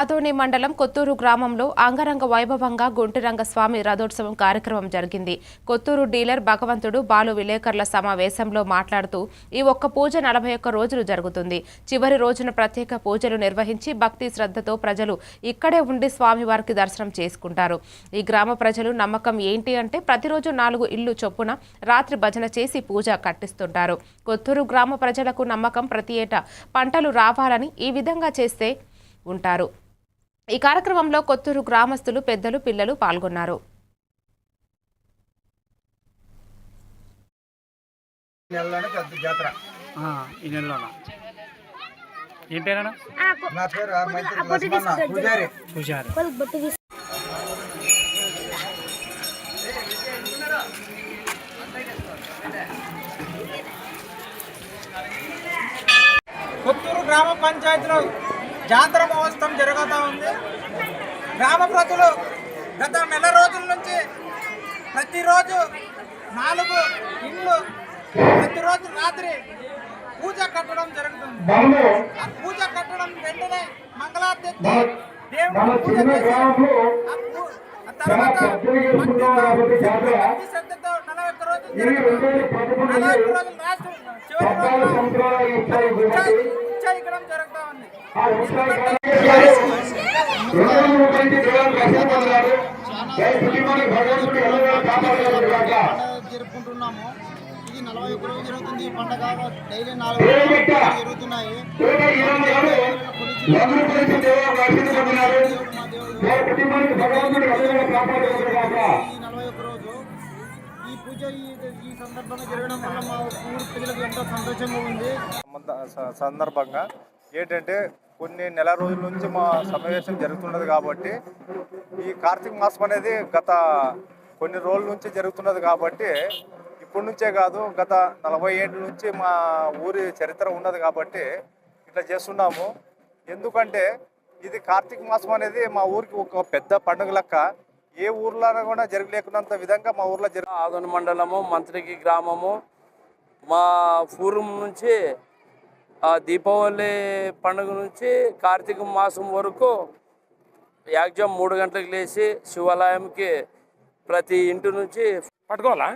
ఆదోని మండలం కొత్తూరు గ్రామంలో అంగరంగ వైభవంగా గుంటిరంగ స్వామి రథోత్సవం కార్యక్రమం జరిగింది. కొత్తూరు డీలర్ భగవంతుడు బాలు విలేకరుల సమావేశంలో మాట్లాడుతూ ఈ ఒక్క పూజ నలభై ఒక్క రోజులు జరుగుతుంది. చివరి రోజున ప్రత్యేక పూజలు నిర్వహించి భక్తి శ్రద్ధతో ప్రజలు ఇక్కడే ఉండి స్వామివారికి దర్శనం చేసుకుంటారు. ఈ గ్రామ ప్రజలు నమ్మకం ఏంటి అంటే ప్రతిరోజు నాలుగు ఇల్లు చొప్పున రాత్రి భజన చేసి పూజ కట్టిస్తుంటారు. కొత్తూరు గ్రామ ప్రజలకు నమ్మకం ప్రతి ఏటా పంటలు రావాలని ఈ విధంగా చేస్తే ఉంటారు. ఈ కార్యక్రమంలో కొత్తూరు గ్రామస్తులు పెద్దలు పిల్లలు పాల్గొన్నారు. కొత్తూరు గ్రామ పంచాయతీలో జాతర మహోత్సవం జరుగుతూ ఉంది. గ్రామ ప్రజలు గత నెల రోజుల నుంచి ప్రతిరోజు నాలుగు ఇండ్లు ప్రతిరోజు రాత్రి పూజ కట్టడం జరుగుతుంది. ఆ పూజ కట్టడం వెంటనే మంగళారతి దేవుడికి పూజ చేసి ఆ తర్వాత భక్తితో భక్తి శ్రద్ధతో నలభై ఒక్క రోజులు జరుగుతుంది. నలభై ఒక్క రోజులు లాస్ట్ చివరి రోజున ఉచ్చాయి ఉచ్చాయికడం జరుగుతూ ఉంది. పండగ జరుపుకుంటున్నాము ఇది నలభై ఒక్క రోజు జరుగుతుంది ఈ పండగ డైలీ నాలుగు జరుగుతున్నాయి ఈ నలభై ఒక్క రోజు ఈ పూజ ఈ సందర్భంగా జరగడం వల్ల మా ఊరు ప్రజలకు ఎంతో సంతోషంగా ఉంది సందర్భంగా ఏంటంటే కొన్ని నెల రోజుల నుంచి మా సమావేశం జరుగుతున్నది కాబట్టి ఈ కార్తీక మాసం అనేది గత కొన్ని రోజుల నుంచి జరుగుతున్నది కాబట్టి ఇప్పటి నుంచే కాదు గత నలభై ఏళ్ళ నుంచి మా ఊరి చరిత్ర ఉన్నది కాబట్టి ఇట్లా చేస్తున్నాము. ఎందుకంటే ఇది కార్తీక మాసం అనేది మా ఊరికి ఒక పెద్ద పండుగ లెక్క. ఏ ఊర్లో కూడా జరగలేకున్నంత విధంగా మా ఊర్లో జరిగిన ఆదోని మండలము మంత్రికి గ్రామము మా పూర్వం నుంచి దీపావళి పండుగ నుంచి కార్తీక మాసం వరకు యాక్జామ్ మూడు గంటలకు లేచి శివాలయంకి ప్రతి ఇంటి నుంచి పట్టుకోవాలా.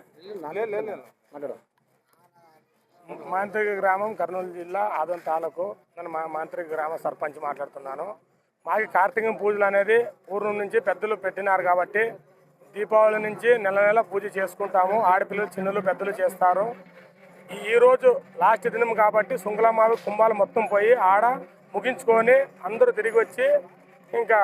మాంత్రిక గ్రామం కర్నూలు జిల్లా ఆదోన్ తాలూకు. నేను మా మాంత్రిక గ్రామ సర్పంచ్ మాట్లాడుతున్నాను. మాకి కార్తీక పూజలు అనేది పూర్వం నుంచి పెద్దలు పెట్టినారు కాబట్టి దీపావళి నుంచి నెల నెల పూజ చేసుకుంటాము. ఆడపిల్లలు చిన్నలు పెద్దలు చేస్తారు. ఈ- రోజు లాస్ట్ దినం కాబట్టి శుంకులమావి కుంభాలు మొత్తం పోయి ఆడ ముగించుకొని అందరూ తిరిగి వచ్చి ఇంకా